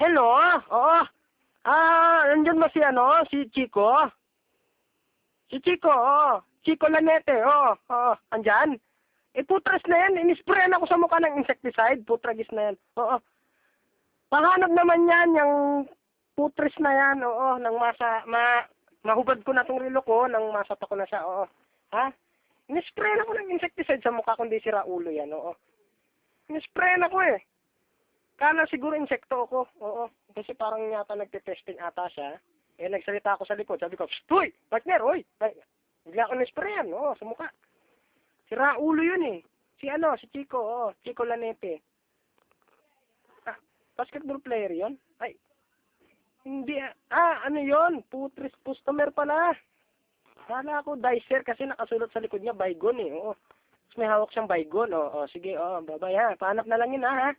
Hello? Oo. Ah, nandyan ba si ano? Si Chico? Si Chico, oo. Chico Lanete, oo. Oo, andyan. Eh, putras na yan. Inisprayan ako sa mukha ng insecticide. Putragis na yan. Oo. Pahanap naman yan, yung putris na yan, oo, nang masa, ma, mahubad ko na tong relo ko, nang masata ko na siya, oo. Ha? Inisprayan ako ng insecticide sa mukha kundi sira ulo yan, oo. Inisprayan ako eh. Kala siguro insekto ako, oo. Kasi parang yata nagte-testing ata siya. Eh, nagsalita ako sa likod, sabi ko, "Psst, Hoy! Partner, hoy! Bigla ako nisprayan, oo, sa mukha. Sira ulo yun eh. Si ano, si Chico, oo, Chico Lanete. Ah, basketball player yon Ay, hindi, ah, ah, ano yon Putris customer pala. Kala ko dicer kasi nakasulot sa likod niya, Baygon eh, oo. Tapos may hawak siyang Baygon, oo, oo sige, oo, babay ha. Pahanap na lang yun ha, ha.